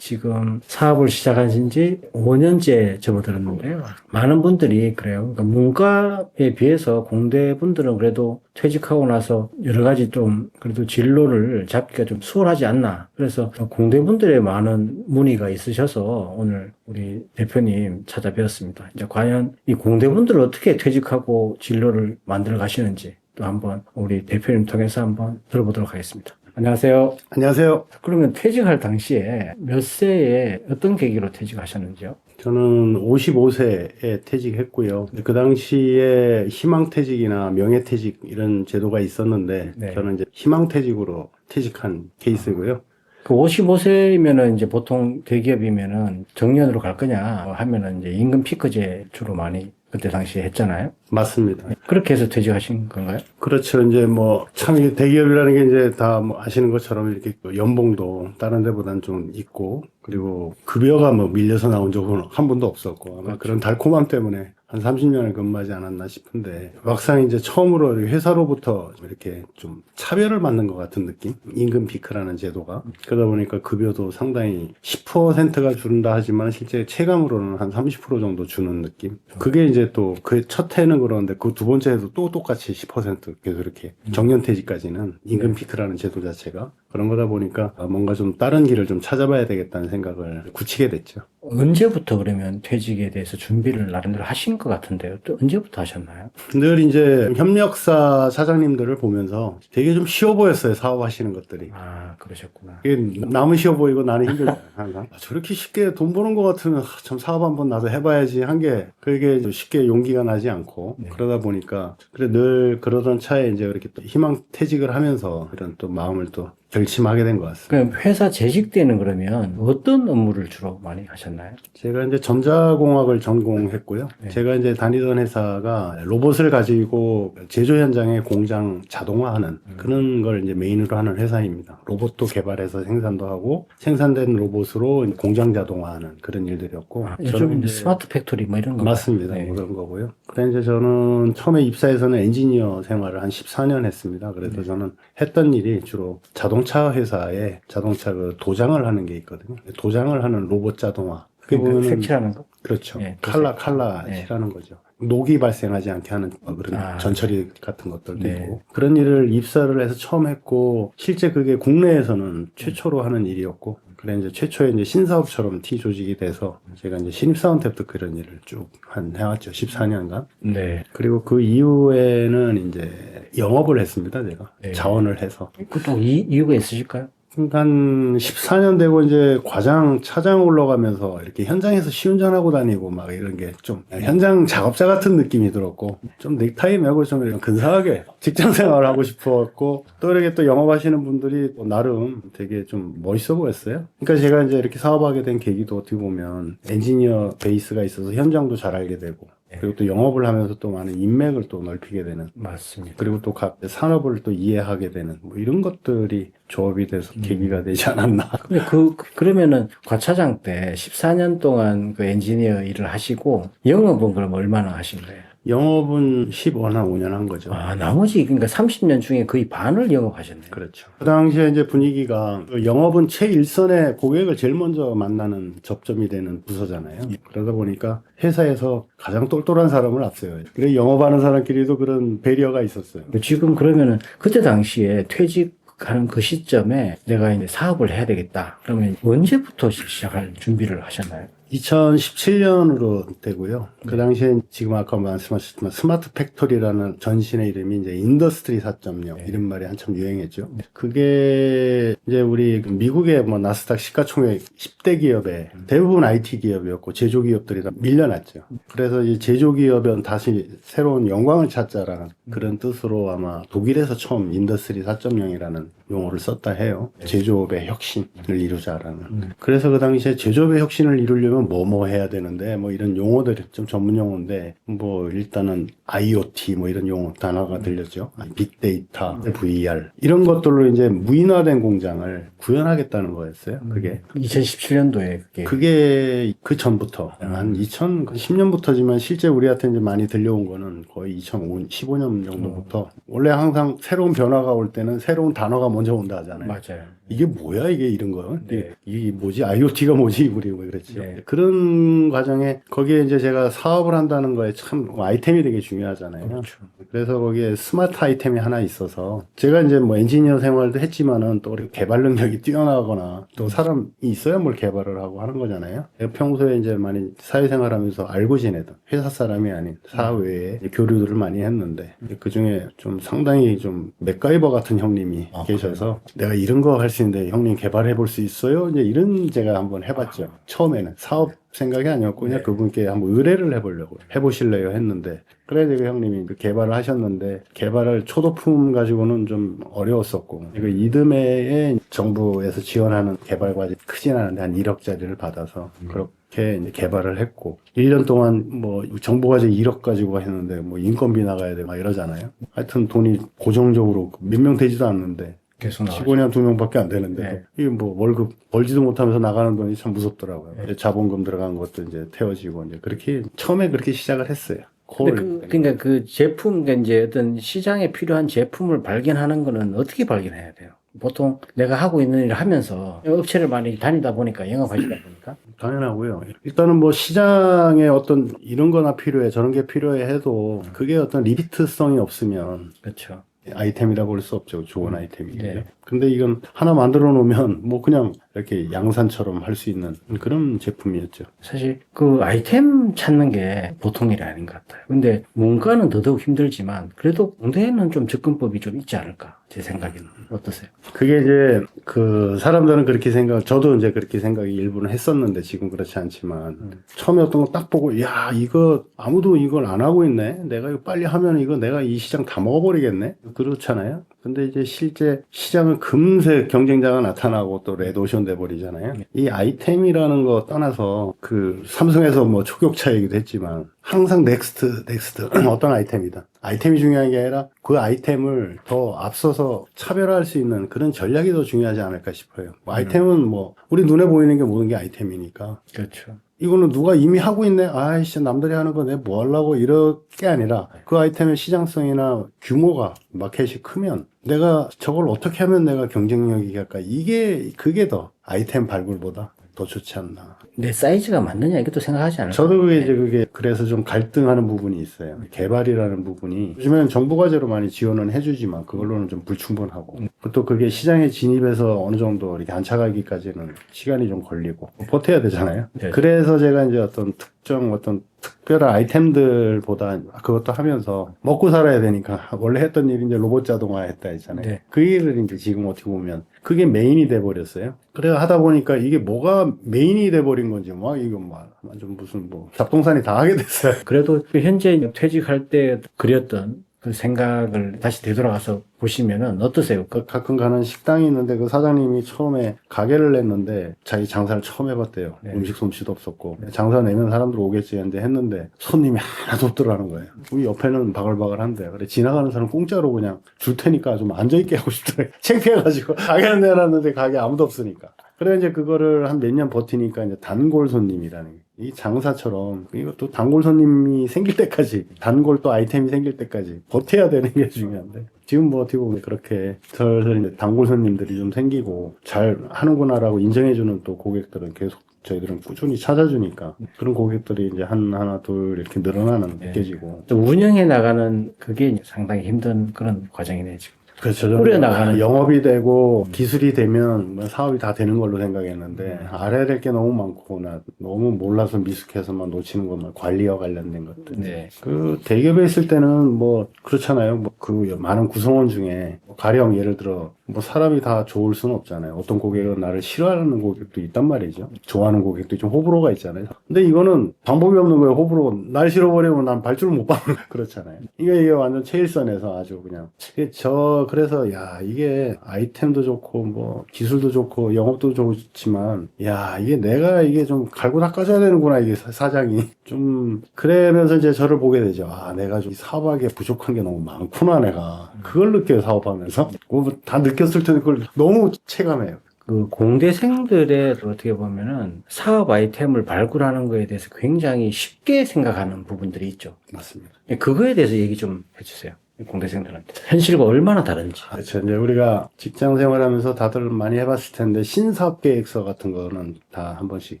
지금 사업을 시작하신 지 5년째 접어들었는데요. 많은 분들이 그래요. 그러니까 문과에 비해서 공대 분들은 그래도 퇴직하고 나서 여러 가지 좀 그래도 진로를 잡기가 좀 수월하지 않나. 그래서 공대 분들의 많은 문의가 있으셔서 오늘 우리 대표님 찾아뵈었습니다. 이제 과연 이 공대 분들을 어떻게 퇴직하고 진로를 만들어 가시는지 또 한번 우리 대표님 통해서 한번 들어보도록 하겠습니다. 안녕하세요. 안녕하세요. 그러면 퇴직할 당시에 몇 세에 어떤 계기로 퇴직하셨는지요? 저는 55세에 퇴직했고요. 그 당시에 희망퇴직이나 명예퇴직 이런 제도가 있었는데 네. 저는 이제 희망퇴직으로 퇴직한 케이스고요. 그 55세면은 이제 보통 대기업이면은 정년으로 갈 거냐 하면은 이제 임금 피크제 주로 많이 그때 당시에 했잖아요. 맞습니다. 그렇게 해서 퇴직하신 건가요? 그렇죠. 이제 뭐참 대기업이라는 게 이제 다 뭐 아시는 것처럼 이렇게 연봉도 다른 데보다는 좀 있고 그리고 급여가 뭐 밀려서 나온 적은 한 번도 없었고 아마 그런 달콤함 때문에 한 30년을 근무하지 않았나 싶은데 막상 이제 처음으로 회사로부터 이렇게 좀 차별을 받는 것 같은 느낌? 임금 피크라는 제도가? 그러다 보니까 급여도 상당히 10%가 준다 하지만 실제 체감으로는 한 30% 정도 주는 느낌? 그게 이제 또 그 첫 해는 그러는데 그 두 번째 해도 또 똑같이 10% 계속 이렇게 정년퇴직까지는 임금 피크라는 제도 자체가 그런 거다 보니까 뭔가 좀 다른 길을 좀 찾아봐야 되겠다는 생각을 굳히게 됐죠. 언제부터 그러면 퇴직에 대해서 준비를 나름대로 하신 것 같은데요. 또 언제부터 하셨나요? 늘 이제 협력사 사장님들을 보면서 되게 좀 쉬워 보였어요 사업하시는 것들이 아, 그러셨구나. 이게 남은 쉬워 보이고 나는 힘들잖아요 항상 아, 저렇게 쉽게 돈 버는 것 같으면 아, 참 사업 한번 나도 해봐야지 한 게 그게 좀 쉽게 용기가 나지 않고 네. 그러다 보니까 그래 늘 그러던 차에 이제 이렇게 또 희망 퇴직을 하면서 이런 또 마음을 또 결심하게 된 것 같습니다. 그럼 회사 재직 때는 그러면 어떤 업무를 주로 많이 하셨나요? 제가 이제 전자공학을 전공했고요. 네. 제가 이제 다니던 회사가 로봇을 가지고 제조 현장에 공장 자동화하는 음. 그런 걸 이제 메인으로 하는 회사입니다. 로봇도 개발해서 생산도 하고 생산된 로봇으로 공장 자동화하는 그런 일들이었고 아, 요즘 이제 스마트 팩토리 뭐 이런 거 맞습니다. 네. 뭐 그런 거고요. 그래 이제 저는 처음에 입사해서는 엔지니어 생활을 한 14년 했습니다. 그래도 네. 저는 했던 일이 주로 자동 차 회사에 자동차 그 도장을 하는 게 있거든요. 도장을 하는 로봇 자동화. 그게 그러니까 보면은 색칠하는 거? 그렇죠. 네, 칼라. 칼라 네. 칠하는 거죠. 녹이 발생하지 않게 하는 어, 그런 아. 전처리 같은 것들도 네. 있고 그런 일을 입사를 해서 처음 했고 실제 그게 국내에서는 최초로 하는 일이었고 그래 이제 최초의 이제 신사업처럼 T 조직이 돼서 제가 이제 신입사원 때부터 그런 일을 쭉 한 해왔죠 14년간 네. 그리고 그 이후에는 이제 영업을 했습니다 제가 네. 자원을 해서 그또 이유가 있으실까요? 한 14년 되고 이제 과장, 차장 올라가면서 이렇게 현장에서 시운전하고 다니고 막 이런 게 좀 현장 작업자 같은 느낌이 들었고 좀 넥타이 메고 좀 근사하게 직장 생활을 하고 싶었고 또 이렇게 또 영업하시는 분들이 또 나름 되게 좀 멋있어 보였어요. 그러니까 제가 이제 이렇게 사업하게 된 계기도 어떻게 보면 엔지니어 베이스가 있어서 현장도 잘 알게 되고 그리고 또 영업을 하면서 또 많은 인맥을 또 넓히게 되는 맞습니다. 그리고 또 각 산업을 또 이해하게 되는 뭐 이런 것들이 조합이 돼서 계기가 되지 않았나. 근데 그, 그- 그러면은 과차장 때 14년 동안 그 엔지니어 일을 하시고 영업은 그럼 얼마나 하신 거예요? 영업은 15년, 5년 한 거죠. 아, 나머지 그러니까 30년 중에 거의 반을 영업하셨네요. 그렇죠. 그 당시에 이제 분위기가 그 영업은 최일선의 고객을 제일 먼저 만나는 접점이 되는 부서잖아요. 그러다 보니까 회사에서 가장 똘똘한 사람을 앞세워요. 그래 영업하는 사람끼리도 그런 배리어가 있었어요. 지금 그러면은 그때 당시에 퇴직 하는 그 시점에 내가 이제 사업을 해야 되겠다. 그러면 언제부터 시작할 준비를 하셨나요? 2017년으로 되고요. 그 당시에 지금 아까 말씀하셨지만 스마트 팩토리라는 전신의 이름이 이제 인더스트리 4.0 이런 말이 한참 유행했죠. 그게 이제 우리 미국의 뭐 나스닥 시가총액 10대 기업에 대부분 IT 기업이었고 제조 기업들이 다 밀려났죠. 그래서 이 제조 기업은 다시 새로운 영광을 찾자라는 그런 뜻으로 아마 독일에서 처음 인더스트리 4.0이라는 용어를 썼다 해요. 네. 제조업의 혁신을 이루자라는. 음. 그래서 그 당시에 제조업의 혁신을 이루려면 뭐뭐 해야 되는데 뭐 이런 용어들이 좀 전문 용어인데 뭐 일단은 IoT 뭐 이런 용어 단어가 들렸죠. 빅데이터, VR 이런 것들로 이제 무인화된 공장을 구현하겠다는 거였어요. 그게 2017년도에 그게 그게 그 전부터 한 2010년부터지만 실제 우리한테 이제 많이 들려온 거는 거의 2015년 정도부터 원래 항상 새로운 변화가 올 때는 새로운 단어가 먼저 온다 하잖아요. 맞아요. 이게 뭐야 이게 이런 거? 네. 이게, 뭐지? IoT가 뭐지? 우리 뭐 그랬죠. 네. 그런 과정에 거기에 이제 제가 사업을 한다는 거에 참 아이템이 되게 중요하잖아요. 그렇죠. 그래서 거기에 스마트 아이템이 하나 있어서 제가 이제 뭐 엔지니어 생활도 했지만은 또 우리 개발 능력이 뛰어나거나 또 사람이 있어야 뭘 개발을 하고 하는 거잖아요. 평소에 이제 많이 사회생활하면서 알고 지내던 회사 사람이 아닌 사회에 교류들을 많이 했는데 그 중에 좀 상당히 좀 맥가이버 같은 형님이 아, 계셔서 내가 이런 거할수 있는데 형님 개발해 볼 수 있어요? 이제 이런 제가 한번 해봤죠. 처음에는 사업 생각이 아니었고 그냥 네. 그분께 한번 의뢰를 해보려고 해보실래요 했는데 그래 그 형님이 그 개발을 하셨는데 개발을 초도품 가지고는 좀 어려웠었고 그 이듬해에 정부에서 지원하는 개발 과제 크진 않은데 한 1억짜리를 받아서 그렇게 이제 개발을 했고 1년 동안 뭐 정부 과제 1억 가지고 했는데 뭐 인건비 나가야 돼 막 이러잖아요. 하여튼 돈이 고정적으로 몇 명 되지도 않는데 계속 나가죠. 직원이 한 두 명밖에 안 되는데 네. 이게 뭐 월급 벌지도 못하면서 나가는 돈이 참 무섭더라고요. 네. 자본금 들어간 것도 이제 태워지고 이제 그렇게 처음에 그렇게 시작을 했어요. 콜. 그, 그러니까 그 제품, 그러니까 이제 어떤 시장에 필요한 제품을 발견하는 거는 어떻게 발견해야 돼요? 보통 내가 하고 있는 일을 하면서 업체를 많이 다니다 보니까 영업하시다 보니까 당연하고요. 일단은 뭐 시장에 어떤 이런 거나 필요해 저런 게 필요해 해도 그게 어떤 리피트성이 없으면 그렇죠. 아이템이라고 볼수 없죠. 좋은 아이템이죠. 네. 근데 이건 하나 만들어 놓으면 뭐 그냥 이렇게 양산처럼 할 수 있는 그런 제품이었죠. 사실 그 아이템 찾는 게 보통 일이 아닌 것 같아요. 근데 문과는 더더욱 힘들지만 그래도 공대에는 좀 접근법이 좀 있지 않을까 제 생각에는 어떠세요? 그게 이제 그 사람들은 그렇게 생각, 저도 이제 그렇게 생각이 일부는 했었는데 지금 그렇지 않지만 처음에 어떤 거 딱 보고 야 이거 아무도 이걸 안 하고 있네. 내가 이거 빨리 하면 이거 내가 이 시장 다 먹어버리겠네. 그렇잖아요. 근데 이제 실제 시장은 금세 경쟁자가 나타나고 또 레드오션 돼버리잖아요. 이 아이템이라는 거 떠나서 그 삼성에서 뭐 초격차 얘기도 했지만 항상 넥스트, 넥스트 어떤 아이템이다. 아이템이 중요한 게 아니라 그 아이템을 더 앞서서 차별화할 수 있는 그런 전략이 더 중요하지 않을까 싶어요. 뭐 아이템은 뭐 우리 눈에 보이는 게 모든 게 아이템이니까 그렇죠. 이거는 누가 이미 하고 있네. 아이씨 남들이 하는 거 내 뭐 하려고 이럴 게 아니라 그 아이템의 시장성이나 규모가 마켓이 크면 내가 저걸 어떻게 하면 내가 경쟁력이 갈까 이게 그게 더 아이템 발굴보다 더 좋지 않나. 내 사이즈가 맞느냐 이것도 생각하지 않을까? 저도 그게 이제 그게 그래서 좀 갈등하는 부분이 있어요. 개발이라는 부분이 요즘에는 정부 과제로 많이 지원은 해주지만 그걸로는 좀 불충분하고 또 그게 시장에 진입해서 어느 정도 이렇게 안착하기까지는 시간이 좀 걸리고 버텨야 되잖아요. 네. 그래서 제가 이제 어떤 특정 어떤 특별한 아이템들보다 그것도 하면서 먹고 살아야 되니까 원래 했던 일이 이제 로봇 자동화 했다 했잖아요. 네. 그 일을 이제 지금 어떻게 보면 그게 메인이 돼 버렸어요. 그래 하다 보니까 이게 뭐가 메인이 돼 버린 건지 막 이거 막 완전 무슨 뭐 잡동산이 다 하게 됐어요. 그래도 그 현재 퇴직할 때 그렸던 그 생각을 다시 되돌아가서 보시면은 어떠세요? 그, 그 가끔 가는 식당이 있는데 그 사장님이 처음에 가게를 냈는데 자기 장사를 처음 해봤대요. 네. 음식 솜씨도 없었고 장사 내면 사람들 오겠지 했는데 했는데 손님이 하나도 없더라는 거예요. 우리 옆에는 바글바글한데 그래 지나가는 사람 공짜로 그냥 줄 테니까 좀 앉아있게 하고 싶더라고요. 창피해가지고 가게는 내놨는데 가게 아무도 없으니까. 그래 이제 그거를 한 몇 년 버티니까 이제 단골 손님이라는 게. 이 장사처럼 이것도 단골 손님이 생길 때까지 단골 또 아이템이 생길 때까지 버텨야 되는 게 중요한데 지금 뭐 어떻게 보면 그렇게 슬슬 이제 단골 손님들이 좀 생기고 잘 하는구나라고 인정해주는 또 고객들은 계속 저희들은 꾸준히 찾아주니까 그런 고객들이 이제 한 하나 둘 이렇게 늘어나는 네. 느껴지고 또 운영해 나가는 그게 상당히 힘든 그런 과정이네요, 지금. 그렇죠. 꾸려 나가는 영업이 되고 기술이 되면 뭐 사업이 다 되는 걸로 생각했는데 알아야 될 게 너무 많고 나 너무 몰라서 미숙해서만 놓치는 것만 관리와 관련된 것들. 네. 그 대기업에 있을 때는 뭐 그렇잖아요. 뭐 그 많은 구성원 중에 뭐 가령 예를 들어 뭐 사람이 다 좋을 수는 없잖아요. 어떤 고객은 나를 싫어하는 고객도 있단 말이죠. 좋아하는 고객도 좀 호불호가 있잖아요. 근데 이거는 방법이 없는 거예요. 호불호. 날 싫어버리면 난 발주를 못 받는 거예요. 그렇잖아요. 이게 이게 완전 최일선에서 아주 그냥 저 그래서 야 이게 아이템도 좋고 뭐 기술도 좋고 영업도 좋지만 야 이게 내가 이게 좀 갈고 닦아줘야 되는구나 이게 사- 사장이 좀 그러면서 이제 저를 보게 되죠. 아 내가 좀 사업하기에 부족한 게 너무 많구나 내가 그걸 느껴요 사업하면서 뭐다 느꼈을 텐데 그걸 너무 체감해요. 그 공대생들의 어떻게 보면은 사업 아이템을 발굴하는 거에 대해서 굉장히 쉽게 생각하는 부분들이 있죠. 맞습니다. 그거에 대해서 얘기 좀 해주세요. 공대생들한테. 현실과 얼마나 다른지. 그렇죠. 이제 우리가 직장 생활하면서 다들 많이 해봤을 텐데 신사업 계획서 같은 거는 다 한 번씩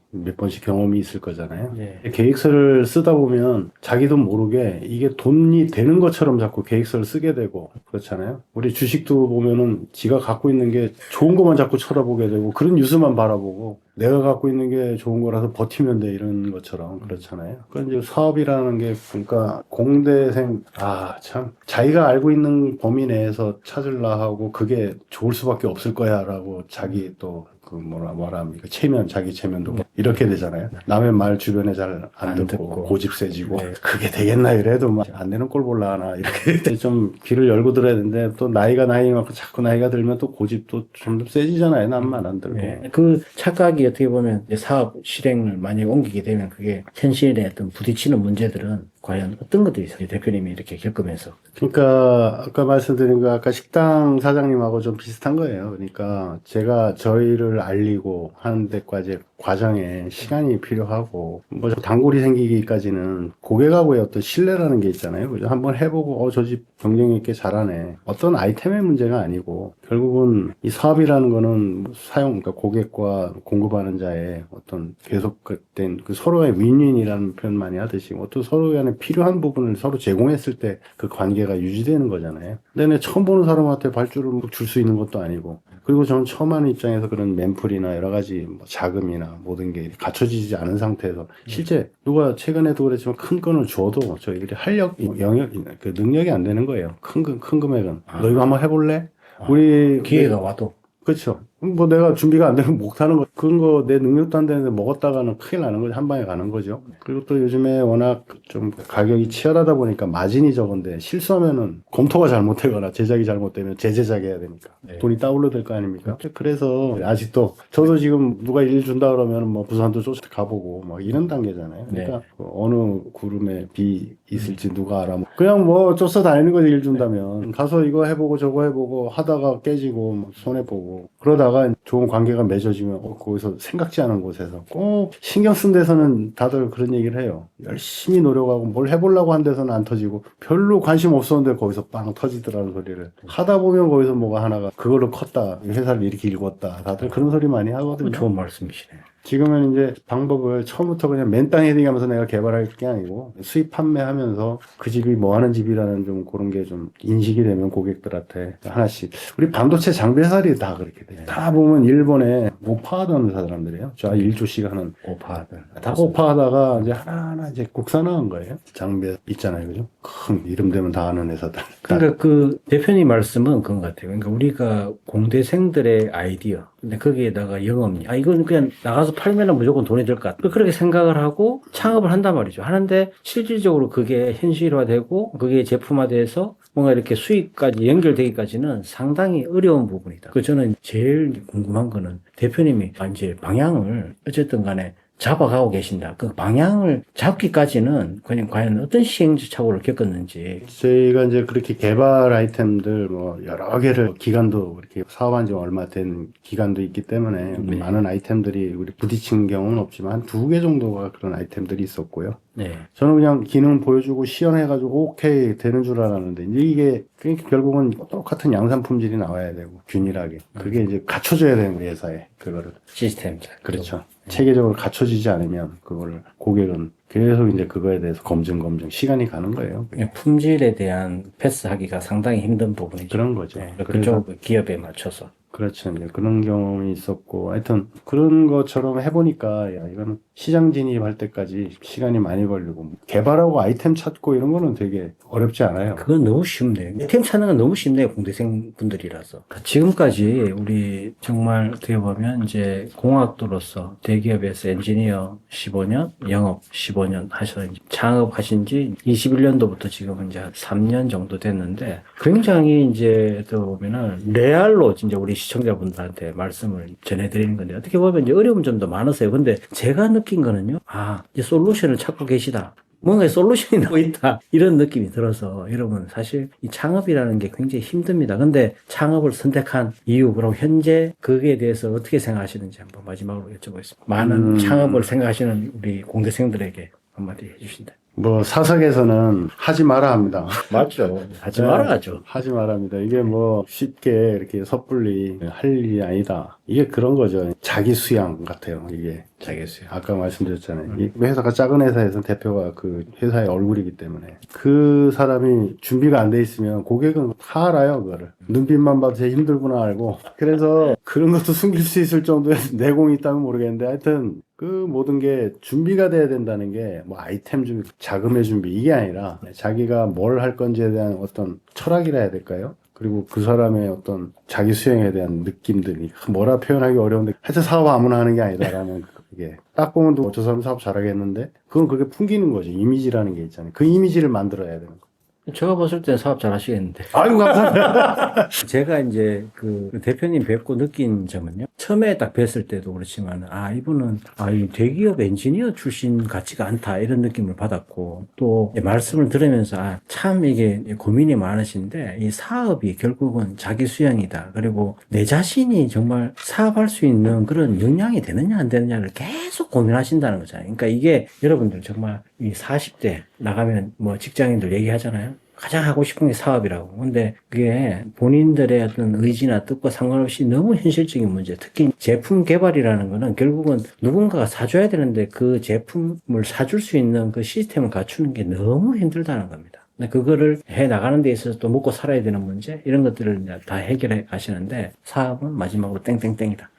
몇 번씩 경험이 있을 거잖아요. 네. 계획서를 쓰다 보면 자기도 모르게 이게 돈이 되는 것처럼 자꾸 계획서를 쓰게 되고 그렇잖아요. 우리 주식도 보면은 지가 갖고 있는 게 좋은 것만 자꾸 쳐다보게 되고 그런 뉴스만 바라보고 내가 갖고 있는 게 좋은 거라서 버티면 돼 이런 것처럼. 그렇잖아요. 그러니까 이제 사업이라는 게 그러니까 공대생 아 참. 자기가 알고 있는 범위 내에서 찾으려 하고 그게 좋을 수밖에 없을 거야라고 자기 또 그 뭐라 뭐라 합니까 체면 자기 체면도 이렇게 되잖아요. 남의 말 주변에 잘안 안 듣고, 듣고. 고집 세지고 네. 그게 되겠나 이래도 막 안 되는 꼴 볼라 하나 이렇게 좀 귀를 열고 들어야 되는데 또 나이가 나이만큼 자꾸 나이가 들면 또 고집도 좀 세지잖아요. 남만 안 들고. 네. 그 착각이 어떻게 보면 사업 실행을 만약 에 옮기게 되면 그게 현실에 어떤 부딪히는 문제들은 과연 어떤 것들이 있어요? 대표님이 이렇게 겪으면서. 그러니까 아까 말씀드린 거 아까 식당 사장님하고 좀 비슷한 거예요. 그러니까 제가 저희를 알리고 하는 데까지 과정에 시간이 필요하고 뭐 단골이 생기기까지는 고객하고의 어떤 신뢰라는 게 있잖아요. 그죠? 한번 해보고 어 저 집 경쟁 있게 잘하네. 어떤 아이템의 문제가 아니고 결국은 이 사업이라는 거는 사용 그러니까 고객과 공급하는 자의 어떤 계속된 그 서로의 윈윈이라는 표현 많이 하듯이 어떤 서로 간에 필요한 부분을 서로 제공했을 때 그 관계가 유지되는 거잖아요. 근데 내 처음 보는 사람한테 발주를 줄 수 있는 것도 아니고 그리고 저는 처음 하는 입장에서 그런 맨풀이나 여러 가지 뭐 자금이나 모든 게 갖춰지지 않은 상태에서 실제 누가 최근에도 그랬지만 큰 건을 줘도 저희들이 활력, 영역, 그 능력이 안 되는 거예요. 큰, 금- 큰 금액은. 아. 너 이거 한번 해볼래? 아, 우리 기회가 와도. 그렇죠. 뭐 내가 준비가 안 되면 못 하는 거 그런 거 내 능력도 안 되는데 먹었다가는 큰일 나는 거죠. 한 방에 가는 거죠. 그리고 또 요즘에 워낙 좀 가격이 치열하다 보니까 마진이 적은데 실수하면은 검토가 잘못되거나 제작이 잘못되면 재제작해야 되니까 네. 돈이 따블로 될 거 아닙니까? 그래서 아직도 저도 지금 누가 일 준다 그러면 뭐 부산도 쫓아 가보고 막 이런 단계잖아요. 그러니까 그 어느 구름에 비 있을지 누가 알아. 뭐 그냥 뭐 쫓아 다니는 거지 일 준다면 가서 이거 해보고 저거 해보고 하다가 깨지고 뭐 손해 보고 그러다 가 좋은 관계가 맺어지면 어, 거기서 생각지 않은 곳에서 꼭 신경 쓴 데서는 다들 그런 얘기를 해요. 열심히 노력하고 뭘 해보려고 한 데서는 안 터지고 별로 관심 없었는데 거기서 빵 터지더라는 소리를 하다 보면 거기서 뭐가 하나가 그걸로 컸다 회사를 이렇게 일궜다 다들 그런 소리 많이 하거든요. 좋은 말씀이시네요. 지금은 이제 방법을 처음부터 그냥 맨땅 헤딩하면서 내가 개발할 게 아니고 수입 판매하면서 그 집이 뭐 하는 집이라는 좀 그런 게 좀 인식이 되면 고객들한테 하나씩 우리 반도체 장비 회사들이 다 그렇게 돼. 다 보면 일본에 오파하던 사람들이에요. 저 일조씩 하는 오파들. 다 오파하다가 이제 하나하나 이제 국산화한 거예요. 장비 있잖아요, 그죠? 큰 이름 되면 다 아는 회사들. 그러니까 그 대표님 말씀은 그런 것 같아요. 그러니까 우리가 공대생들의 아이디어, 근데 거기에다가 영업력, 아 이건 그냥 나가서 팔면은 무조건 돈이 될 것 같다. 그렇게 생각을 하고 창업을 한단 말이죠. 하는데 실질적으로 그게 현실화되고 그게 제품화돼서 뭔가 이렇게 수익까지 연결되기까지는 상당히 어려운 부분이다. 그 저는 제일 궁금한 거는 대표님이 이제 방향을 어쨌든 간에 잡아가고 계신다. 그 방향을 잡기까지는 그냥 과연 어떤 시행착오를 겪었는지 저희가 이제 그렇게 개발 아이템들 뭐 여러 개를 기간도 이렇게 사업한 지 얼마 된 기간도 있기 때문에 네. 많은 아이템들이 우리 부딪힌 경우는 없지만 한두개 정도가 그런 아이템들이 있었고요. 네. 저는 그냥 기능 보여주고 시연해가지고 오케이 되는 줄 알았는데 이제 이게 그러니까 결국은 똑같은 양산 품질이 나와야 되고 균일하게 그게 이제 갖춰져야 되는 거예요 회사에 그거를 시스템. 그렇죠 체계적으로 갖춰지지 않으면 그거를 고객은 계속 이제 그거에 대해서 검증 검증 시간이 가는 거예요 예, 품질에 대한 패스하기가 상당히 힘든 부분이죠. 그런 거죠 네, 그래서 그쪽 기업에 맞춰서. 그렇죠. 이제 그런 경험이 있었고, 하여튼 그런 것처럼 해보니까, 야, 이거는 시장 진입할 때까지 시간이 많이 걸리고, 개발하고 아이템 찾고 이런 거는 되게 어렵지 않아요. 그건 너무 쉽네요. 템 찾는 건 너무 쉽네요. 공대생 분들이라서. 지금까지 우리 정말 어떻게 보면 이제 공학도로서 대기업에서 엔지니어 15년, 영업 15년 하셔서 이제 창업하신 지 21년도부터 지금 이제 한 3년 정도 됐는데 굉장히 이제 또 보면은 레알로 진짜 우리 시청자분들한테 말씀을 전해드리는 건데 어떻게 보면 이제 어려운 점도 많으세요. 근데 제가 느낀 거는요. 아, 이제 솔루션을 찾고 계시다. 뭔가 솔루션이 나고 있다. 이런 느낌이 들어서 여러분 사실 이 창업이라는 게 굉장히 힘듭니다. 근데 창업을 선택한 이유 그럼 현재 거기에 대해서 어떻게 생각하시는지 한번 마지막으로 여쭤보겠습니다. 많은 음. 창업을 생각하시는 우리 공대생들에게 한마디 해주신다. 뭐, 사석에서는 하지 마라 합니다. 맞죠. 하지 네. 말아야죠. 하지 말합니다. 이게 뭐 쉽게 이렇게 섣불리 할 일이 아니다. 이게 그런 거죠. 자기 수양 같아요. 이게 자기 수요. 아까 말씀드렸잖아요. 이 회사가 작은 회사에서 대표가 그 회사의 얼굴이기 때문에 그 사람이 준비가 안 돼 있으면 고객은 다 알아요. 그거를 눈빛만 봐도 쟤 힘들구나 알고 그래서 그런 것도 숨길 수 있을 정도의 내공이 있다면 모르겠는데 하여튼 그 모든 게 준비가 돼야 된다는 게 뭐 아이템 준비, 자금의 준비 이게 아니라 자기가 뭘 할 건지에 대한 어떤 철학이라 해야 될까요? 그리고 그 사람의 어떤 자기 수행에 대한 느낌들이 뭐라 표현하기 어려운데 하여튼 사업 아무나 하는 게 아니다라는 그게 딱 보면 또 저 사람 사업 잘하겠는데 그건 그렇게 풍기는 거죠. 이미지라는 게 있잖아요. 그 이미지를 만들어야 되는 거 제가 봤을 땐 사업 잘 하시겠는데. 아이고 감사합니다 제가 이제 그 대표님 뵙고 느낀 점은요. 처음에 딱 뵀을 때도 그렇지만, 아, 이분은, 아, 이 대기업 엔지니어 출신 같지가 않다. 이런 느낌을 받았고, 또 말씀을 들으면서, 아, 참 이게 고민이 많으신데, 이 사업이 결국은 자기 수양이다. 그리고 내 자신이 정말 사업할 수 있는 그런 역량이 되느냐, 안 되느냐를 계속 고민하신다는 거잖아요. 그러니까 이게 여러분들 정말 이 40대 나가면 뭐 직장인들 얘기하잖아요. 가장 하고 싶은 게 사업이라고. 근데 그게 본인들의 어떤 의지나 뜻과 상관없이 너무 현실적인 문제. 특히 제품 개발이라는 거는 결국은 누군가가 사줘야 되는데 그 제품을 사줄 수 있는 그 시스템을 갖추는 게 너무 힘들다는 겁니다. 그거를 해 나가는 데 있어서 또 먹고 살아야 되는 문제 이런 것들을 다 해결해 가시는데 사업은 마지막으로 땡땡땡이다.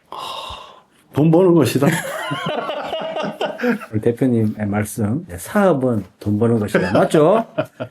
돈 버는 것이다 우리 대표님의 말씀 사업은 돈 버는 것이다 맞죠?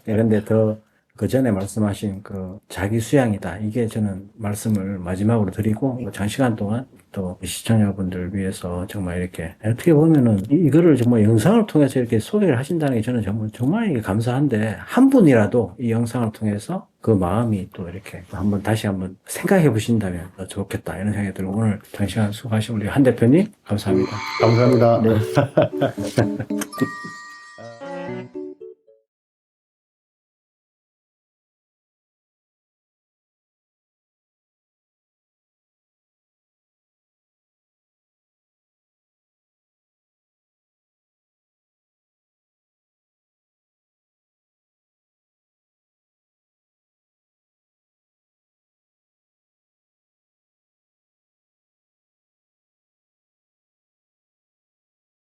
네, 근데 더 그 전에 말씀하신 그 자기 수양이다 이게 저는 말씀을 마지막으로 드리고 장시간 동안 또 시청자분들 위해서 정말 이렇게 어떻게 보면은 이- 이거를 정말 영상을 통해서 이렇게 소개를 하신다는 게 저는 정말 정말 감사한데 한 분이라도 이 영상을 통해서 그 마음이 또 이렇게 한번 다시 한번 생각해 보신다면 더 좋겠다 이런 생각이 들고 오늘 장시간 수고하신 우리 한 대표님 감사합니다. 감사합니다 네.